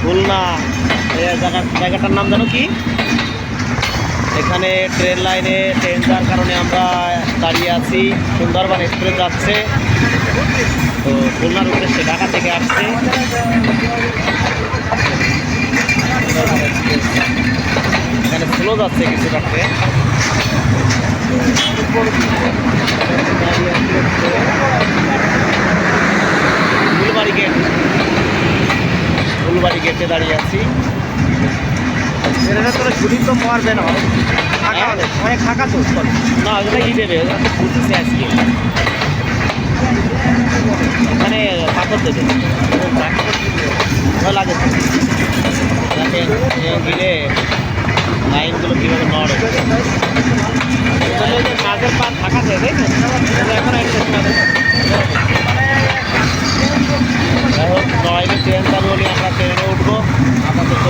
খুলনা। জায়গা জায়গাটার নাম জানো কি? এখানে ট্রেন লাইনে ট্রেন যাওয়ার কারণে আমরা দাঁড়িয়ে আছি। সুন্দরবন এক্সপ্রেস যাচ্ছে। তো খুলনার উদ্দেশ্যে ঢাকা থেকে আসছে। এখানে স্লো যাচ্ছে কিছুটা ট্রেন ফুলবাড়ি গেট ফুলবাড়ি গেটে দাঁড়িয়ে আছি। এটা শুটিং তো না। ফাঁকা হ্যাঁ? অনেক অনেক ফাঁকা তো না ওগুলো ই দেবে? ওগুলো তো আজকে। ওখানে পাথর দেবে। ভালো লাগে গিলে লাইনগুলো কীভাবে নড়ে। কাজের তাই না এখন একটা ট্রেন চালু হলে আমরা ট্রেনে উঠবো। আপাতত